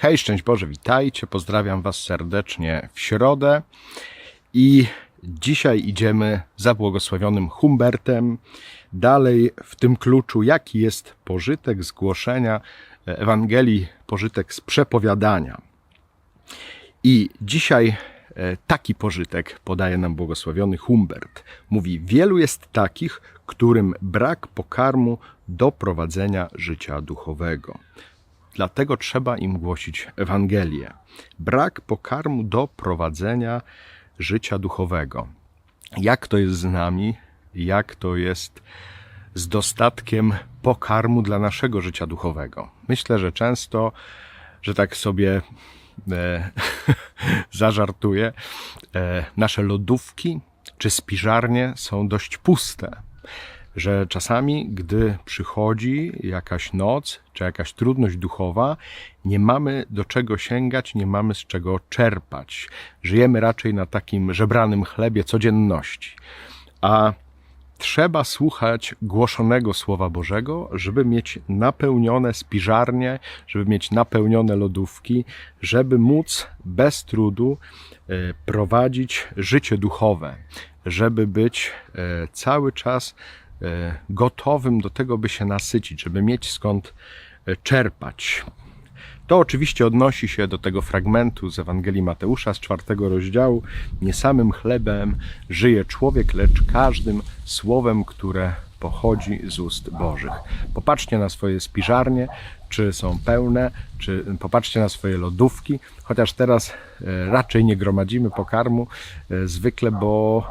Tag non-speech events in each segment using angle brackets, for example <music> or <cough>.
Hej, szczęść Boże, witajcie. Pozdrawiam Was serdecznie w środę. I dzisiaj idziemy za błogosławionym Humbertem dalej w tym kluczu, jaki jest pożytek z głoszenia Ewangelii, pożytek z przepowiadania. I dzisiaj e, taki pożytek podaje nam błogosławiony Humbert. Mówi: Wielu jest takich, którym brak pokarmu do prowadzenia życia duchowego. Dlatego trzeba im głosić Ewangelię. Brak pokarmu do prowadzenia życia duchowego. Jak to jest z nami? Jak to jest z dostatkiem pokarmu dla naszego życia duchowego? Myślę, że często, że tak sobie e, <laughs> zażartuję, e, nasze lodówki czy spiżarnie są dość puste że czasami, gdy przychodzi jakaś noc czy jakaś trudność duchowa, nie mamy do czego sięgać, nie mamy z czego czerpać. Żyjemy raczej na takim żebranym chlebie codzienności. A trzeba słuchać głoszonego Słowa Bożego, żeby mieć napełnione spiżarnie, żeby mieć napełnione lodówki, żeby móc bez trudu e, prowadzić życie duchowe, żeby być e, cały czas gotowym do tego, by się nasycić, żeby mieć skąd czerpać. To oczywiście odnosi się do tego fragmentu z Ewangelii Mateusza z czwartego rozdziału. Nie samym chlebem żyje człowiek, lecz każdym słowem, które pochodzi z ust Bożych. Popatrzcie na swoje spiżarnie, czy są pełne, czy popatrzcie na swoje lodówki, chociaż teraz e, raczej nie gromadzimy pokarmu e, zwykle, bo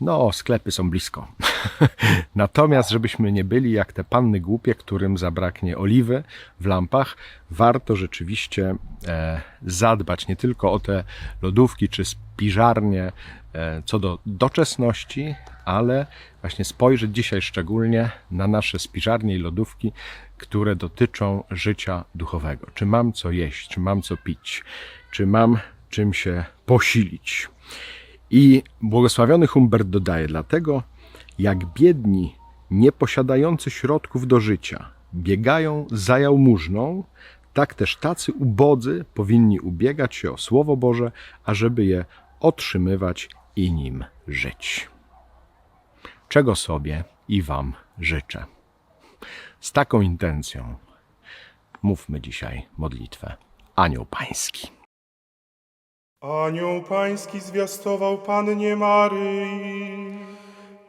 no, sklepy są blisko. <laughs> <laughs> Natomiast, żebyśmy nie byli jak te panny głupie, którym zabraknie oliwy w lampach, warto rzeczywiście e, zadbać nie tylko o te lodówki czy spiżarnie e, co do doczesności, ale właśnie spojrzeć dzisiaj szczególnie na nasze spiżarnie i lodówki, które dotyczą życia duchowego. Czy mam co jeść, czy mam co pić, czy mam czym się posilić. I błogosławiony Humbert dodaje, dlatego jak biedni, nieposiadający środków do życia, biegają za jałmużną, tak też tacy ubodzy powinni ubiegać się o Słowo Boże, ażeby je otrzymywać i nim żyć. Czego sobie i Wam życzę. Z taką intencją mówmy dzisiaj modlitwę. Anioł Pański. Anioł pański zwiastował Pannie Maryi.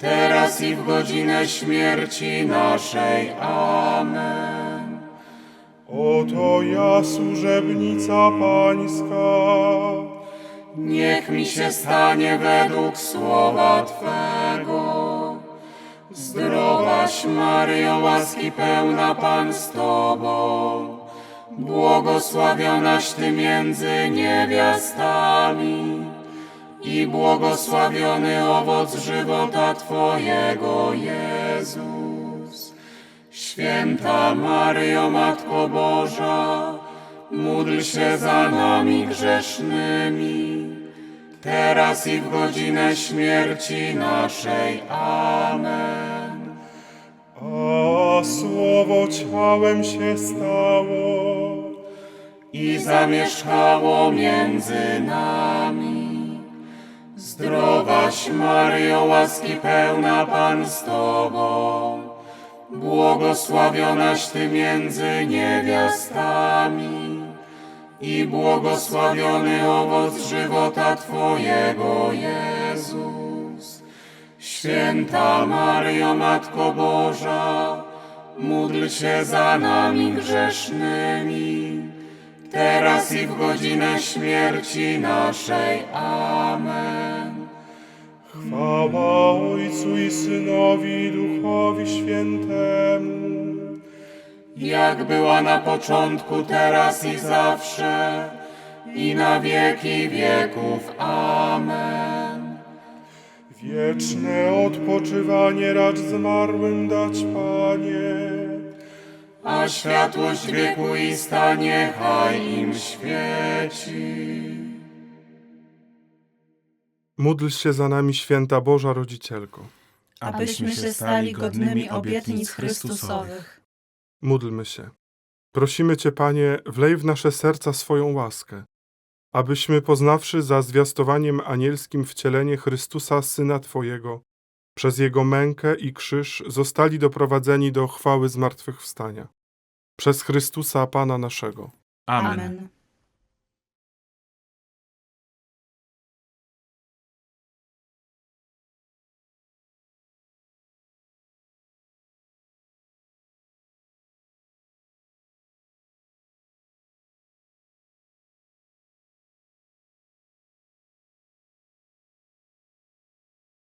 teraz i w godzinę śmierci naszej. Amen. Oto ja służebnica pańska. Niech mi się stanie według słowa Twego. Zdrowaś Maryjo, łaski pełna Pan z Tobą, błogosławionaś Ty między niewiastami i błogosławiony owoc żywota Twojego, Jezus. Święta Maryjo, Matko Boża, módl się za nami grzesznymi, teraz i w godzinę śmierci naszej. Amen. A słowo ciałem się stało. i zamieszkało między nami. Zdrowaś Maryjo, łaski pełna Pan z Tobą, błogosławionaś Ty między niewiastami i błogosławiony owoc żywota Twojego, Jezus. Święta Maryjo, Matko Boża, módl się za nami grzesznymi, teraz i w godzinę śmierci naszej. Amen. Chwała Ojcu i Synowi i Duchowi Świętemu. jak była na początku, teraz i zawsze, i na wieki wieków. Amen. Wieczne odpoczywanie racz zmarłym dać, Panie. A światłość wiekuista niechaj im świeci. Módl się za nami, święta Boża Rodzicielko. abyśmy się stali godnymi obietnic Chrystusowych. Módlmy się. Prosimy Cię, Panie, wlej w nasze serca swoją łaskę, abyśmy poznawszy za zwiastowaniem anielskim wcielenie Chrystusa, Syna Twojego, przez Jego mękę i krzyż zostali doprowadzeni do chwały zmartwychwstania. Przez Chrystusa, Pana naszego. Amen.